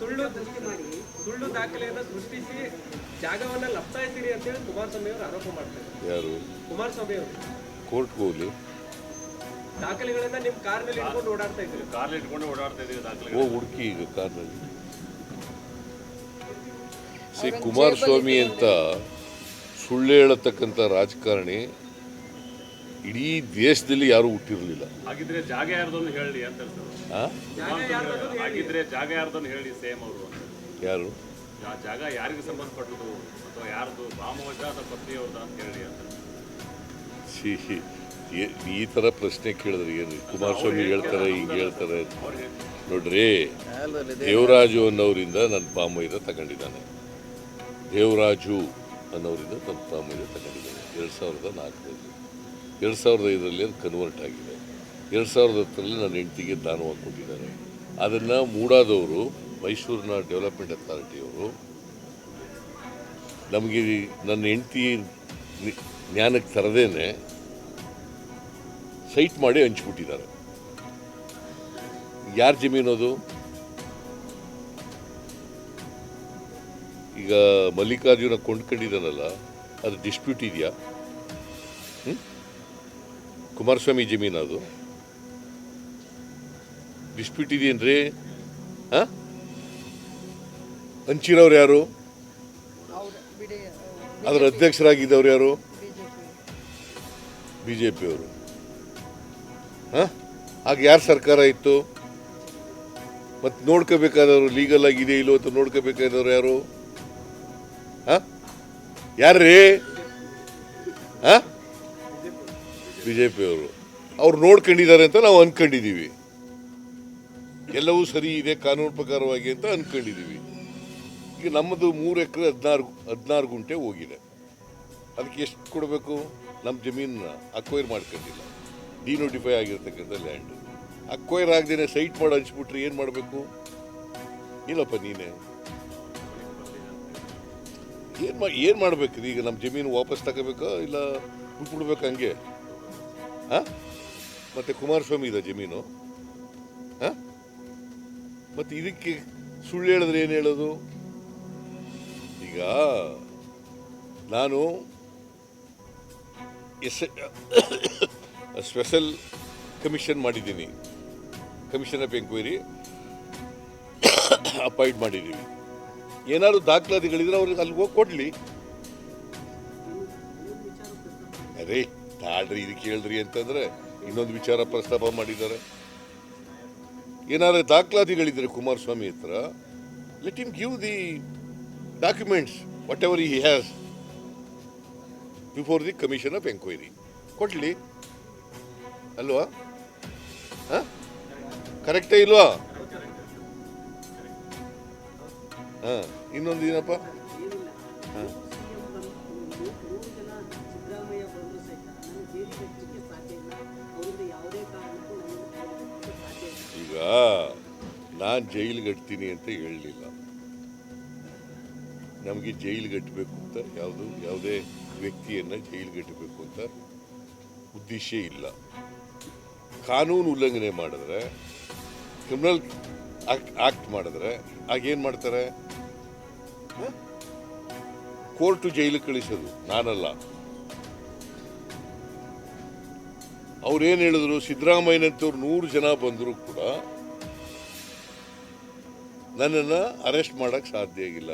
ಸುಳ್ಳು ಸುಳ್ಳು ದಾಖಲೆಯನ್ನು ಸೃಷ್ಟಿಸಿ ಜಾಗವನ್ನ ಅಂತ ಹೇಳಿ ಕುಮಾರಸ್ವಾಮಿ ಅವರು ಆರೋಪ ಮಾಡ್ತಾರೆ ಯಾರು? ಕುಮಾರಸ್ವಾಮಿ ಅವರು. ಕೋರ್ಟ್ ಹೋಗ್ಲಿ. ದಾಖಲೆಗಳನ್ನ ನಿಮ್ಮ ಕಾರ್ನಲ್ಲಿ ಇಟ್ಕೊಂಡು ಓಡಾಡ್ತಾ ಇದ್ದೀರಿ. ಕಾರ್ ಇಟ್ಕೊಂಡು ಓಡಾಡ್ತಾ ಇದ್ದೀವಿ ದಾಖಲೆ ಓ ಹುಡುಕಿ ಈಗ ಕಾರ್ನಲ್ಲಿ. ಸಿ ಕುಮಾರಸ್ವಾಮಿ ಅಂತ ಸುಳ್ಳು ಹೇಳತಕ್ಕಂಥ ರಾಜಕಾರಣಿ ಇಡೀ ದೇಶದಲ್ಲಿ ಯಾರೂ ಹುಟ್ಟಿರಲಿಲ್ಲ. ಹಾಗಿದ್ರೆ ಜಾಗ ಯಾರ್ದೊಂದು ಹೇಳಿ ಅಂತ? ಹಾಗಿದ್ರೆ ಜಾಗ ಯಾರ್ದೊಂದು ಹೇಳಿ ಸೇಮ್ ಅವರು ಯಾರು? ಆ ಜಾಗ ಯಾರಿಗೆ ಸಂಬಂಧಪಟ್ಟದು ಅಥವಾ ಯಾರ್ದು ಭಾಮವಜ ಅಥವಾ ಪತ್ನಿಯವ್ರದ್ದು ಅಂತ ಹೇಳಿ ಅಂತ. ಸಿ ಏ- ಈ ಥರ ಪ್ರಶ್ನೆ ಕೇಳಿದ್ರೆ ಏನು ಕುಮಾರಸ್ವಾಮಿ ಹೇಳ್ತಾರೆ ಹಿಂಗೆ ಹೇಳ್ತಾರೆ. ನೋಡ್ರಿ ದೇವರಾಜು ಅನ್ನೋರಿಂದ ನನ್ನ ಪಾಮೈದ ತಗೊಂಡಿದ್ದಾನೆ. ದೇವರಾಜು ಅನ್ನೋರಿಂದ ನನ್ನ ಪಾಮೈದ ತಗೊಂಡಿದ್ದಾನೆ. ಎರಡು ಸಾವಿರದ ನಾಲ್ಕರಲ್ಲಿ. ಎರಡು ಸಾವಿರದ ಐದರಲ್ಲಿ ಅದು ಕನ್ವರ್ಟ್ ಆಗಿದೆ. ಎರಡು ಸಾವಿರದ ಹತ್ತರಲ್ಲಿ ನನ್ನ ಹೆಂಡತಿಗೆ ದಾನವಾಗಿ ಕೊಟ್ಟಿದ್ದಾರೆ ಅದನ್ನು ಮೂಡಾದವರು, ಮೈಸೂರಿನ ಡೆವಲಪ್ಮೆಂಟ್ ಅಥಾರಿಟಿಯವರು ನಮಗೆ ನನ್ನ ಹೆಂಡತಿ ಜ್ಞಾನಕ್ಕೆ ತರದೇನೆ ಸೈಟ್ ಮಾಡಿ ಹಂಚಿಬಿಟ್ಟಿದ್ದಾರೆ. ಯಾರ ಜಮೀನು ಅದು? ಈಗ ಮಲ್ಲಿಕಾರ್ಜುನ ಕೊಂಡ್ಕೊಂಡಿದ್ದಾನಲ್ಲ, ಅದು ಡಿಸ್ಪ್ಯೂಟ್ ಇದೆಯಾ? ಕುಮಾರಸ್ವಾಮಿ ಜಮೀನು ಅದು. ಡಿಸ್ಪ್ಯೂಟ್ ಇದೆಯೇನ್ರಿ? ಹಾಂ? ಹಂಚಿರೋರು ಯಾರು? ಅದರ ಅಧ್ಯಕ್ಷರಾಗಿದ್ದವ್ರು ಯಾರು? ಬಿ ಜೆ ಪಿಯವರು ಹಾಂ? ಆಗ ಯಾರು ಸರ್ಕಾರ ಇತ್ತು? ಮತ್ತೆ ನೋಡ್ಕೋಬೇಕಾದವರು ಲೀಗಲ್ ಆಗಿದೆ ಇಲ್ಲೋ ಅಂತ ನೋಡ್ಕೋಬೇಕಾದವ್ರು ಯಾರು? ಹಾಂ? ಯಾರ್ರೀ? ಹಾಂ? ಬಿ ಜೆ ಪಿಯವರು ಅವ್ರು ನೋಡ್ಕೊಂಡಿದ್ದಾರೆ ಅಂತ ನಾವು ಅನ್ಕೊಂಡಿದ್ದೀವಿ. ಎಲ್ಲವೂ ಸರಿ ಇದೆ, ಕಾನೂನು ಪ್ರಕಾರವಾಗಿ ಅಂತ ಅನ್ಕೊಂಡಿದ್ದೀವಿ. ಈಗ ನಮ್ಮದು ಮೂರು ಎಕರೆ ಹದಿನಾರು ಹದಿನಾರು ಗುಂಟೆ ಹೋಗಿದೆ. ಅದಕ್ಕೆ ಎಷ್ಟು ಕೊಡಬೇಕು? ನಮ್ಮ ಜಮೀನನ್ನ ಅಕ್ವೈರ್ ಮಾಡ್ಕೊಂಡಿಲ್ಲ. ಡಿನೋಟಿಫೈ ಆಗಿರ್ತಕ್ಕಂಥ ಲ್ಯಾಂಡ್ ಅಕ್ವೈರ್ ಆಗದೇನೆ ಸೈಟ್ ಮಾಡಿ ಹಂಚ್ಬಿಟ್ರೆ ಏನು ಮಾಡಬೇಕು? ಇಲ್ಲಪ್ಪ ನೀನೇ. ಏನು ಮಾ, ಏನು ಮಾಡ್ಬೇಕು? ಈಗ ನಮ್ಮ ಜಮೀನು ವಾಪಸ್ ತಗೋಬೇಕಾ? ಇಲ್ಲ ಬಿಟ್ಬಿಡ್ಬೇಕು ಹಂಗೆ? ಹಾಂ? ಮತ್ತೆ ಕುಮಾರಸ್ವಾಮಿ ಇದೆ ಜಮೀನು. ಹಾಂ? ಮತ್ತೆ ಇದಕ್ಕೆ ಸುಳ್ಳು ಹೇಳಿದ್ರೆ ಏನು ಹೇಳೋದು? ಈಗ ನಾನು ಎಸ್ ಸ್ಪೆಷಲ್ ಕಮಿಷನ್ ಮಾಡಿದ್ದೀನಿ. ಕಮಿಷನ್ ಆಫ್ ಎಂಕ್ವೈರಿ ಅಪಾಯಿಂಟ್ ಮಾಡಿದ್ದೀವಿ. ಏನಾದ್ರು ದಾಖಲಾತಿಗಳಿದ್ರೆ ಅವ್ರಿಗೆ ಅಲ್ಲಿಗೆ ಹೋಗಿ ಕೊಡಲಿ. ಅರೇ ತಾಡ್ರಿ ಇದು ಕೇಳ್ರಿ ಅಂತಂದ್ರೆ ಇನ್ನೊಂದು ವಿಚಾರ ಪ್ರಸ್ತಾಪ ಮಾಡಿದ್ದಾರೆ. ಏನಾದ್ರು ದಾಖಲಾತಿಗಳಿದ್ರೆ ಕುಮಾರಸ್ವಾಮಿ ಹತ್ರ let him give the documents whatever he has before the commission of enquiry ಕೊಡ್ಲಿ. ಅಲ್ವಾ? ಕರೆಕ್ಟೇ ಇಲ್ವಾ? ಹಾಂ, ಇನ್ನೊಂದು ಏನಪ್ಪ? ಹಾಂ. ನಾನು ಜೈಲಿಗೆ ಕಟ್ತೀನಿ ಅಂತ ಹೇಳಲಿಲ್ಲ. ನಮಗೆ ಜೈಲು ಕಟ್ಟಬೇಕು ಅಂತ ಯಾವುದು, ಯಾವುದೇ ವ್ಯಕ್ತಿಯನ್ನು ಜೈಲು ಕಟ್ಟಬೇಕು ಅಂತ ಉದ್ದೇಶ ಇಲ್ಲ. ಕಾನೂನು ಉಲ್ಲಂಘನೆ ಮಾಡಿದ್ರೆ, ಕ್ರಿಮಿನಲ್ ಆಕ್ಟ್ ಮಾಡಿದ್ರೆ ಆಗೇನು ಮಾಡ್ತಾರೆ? ಕೋರ್ಟು ಜೈಲಿಗೆ ಕಳಿಸೋದು, ನಾನಲ್ಲ. ಅವ್ರೇನು ಹೇಳಿದ್ರು? ಸಿದ್ದರಾಮಯ್ಯನಂತವ್ರು ನೂರು ಜನ ಬಂದರೂ ಕೂಡ ನನ್ನನ್ನು ಅರೆಸ್ಟ್ ಮಾಡೋಕ್ಕೆ ಸಾಧ್ಯ ಆಗಿಲ್ಲ.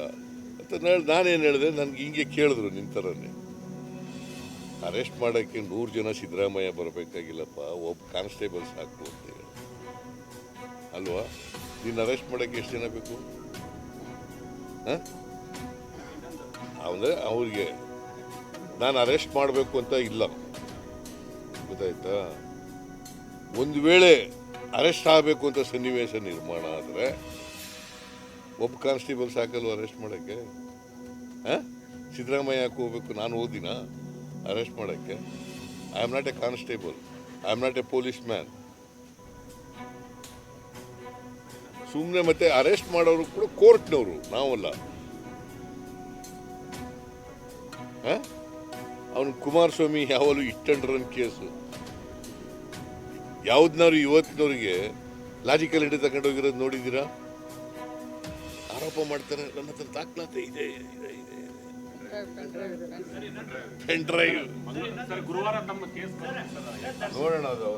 ಅಂತ ನಾನು ನಾನೇನು ಹೇಳಿದೆ? ನನಗೆ ಹಿಂಗೆ ಕೇಳಿದ್ರು ನಿಂತರನ್ನೇ ಅರೆಸ್ಟ್ ಮಾಡೋಕ್ಕೆ ನೂರು ಜನ ಸಿದ್ದರಾಮಯ್ಯ ಬರಬೇಕಾಗಿಲ್ಲಪ್ಪ ಒಬ್ಬ ಕಾನ್ಸ್ಟೇಬಲ್ ಸಾಕು ಅಂತ ಹೇಳಿ. ಅಲ್ವಾ? ನೀನು ಅರೆಸ್ಟ್ ಮಾಡೋಕ್ಕೆ ಎಷ್ಟು ಜನ ಬೇಕು? ಹಾಂ? ಅಂದರೆ ಅವ್ರಿಗೆ ನಾನು ಅರೆಸ್ಟ್ ಮಾಡಬೇಕು ಅಂತ ಇಲ್ಲ. ಗೊತ್ತಾಯ್ತಾ? ಒಂದು ವೇಳೆ ಅರೆಸ್ಟ್ ಆಗಬೇಕು ಅಂತ ಸನ್ನಿವೇಶ ನಿರ್ಮಾಣ ಆದರೆ ಒಬ್ಬ ಕಾನ್ಸ್ಟೇಬಲ್ ಸಾಕಲ್ವ ಅರೆಸ್ಟ್ ಮಾಡೋಕ್ಕೆ? ಹಾಂ? ಸಿದ್ದರಾಮಯ್ಯ ಯಾಕೆ ಹೋಗ್ಬೇಕು? ನಾನು ಓದಿನ ಅರೆಸ್ಟ್ ಮಾಡೋಕ್ಕೆ. I am not a constable I am not a policeman ಸುಮ್ಮನೆ ಮತ್ತೆ ಅರೆಸ್ಟ್ ಮಾಡೋರು ಕೂಡ ಕೋರ್ಟ್ನವರು, ನಾವಲ್ಲ. ಅವನು ಕುಮಾರಸ್ವಾಮಿ ಯಾವಾಗಲೂ ಇಟ್ಟಂಡ್ರನ್ ಕೇಸು. ಯಾವ್ದನ್ನಾರು ಇವತ್ತಿನವ್ರಿಗೆ ಲಾಜಿಕಲ್ ಹಿಡಿದು ತಗೊಂಡೋಗಿರೋದು ನೋಡಿದ್ದೀರಾ? ಆರೋಪ ಮಾಡ್ತಾರೆ ನನ್ನ ಹತ್ರ ದಾಖಲಾತಿ ಇದೆ ಇದೆ ಇದೆ ಪೆನ್ ಡ್ರೈವ್ ಸರ್ ಗುರುವಾರ ತಮ್ಮ ಕೇಸ್ ಬರುತ್ತೆ ಸರ್ ನೋಡೋಣ ಅದು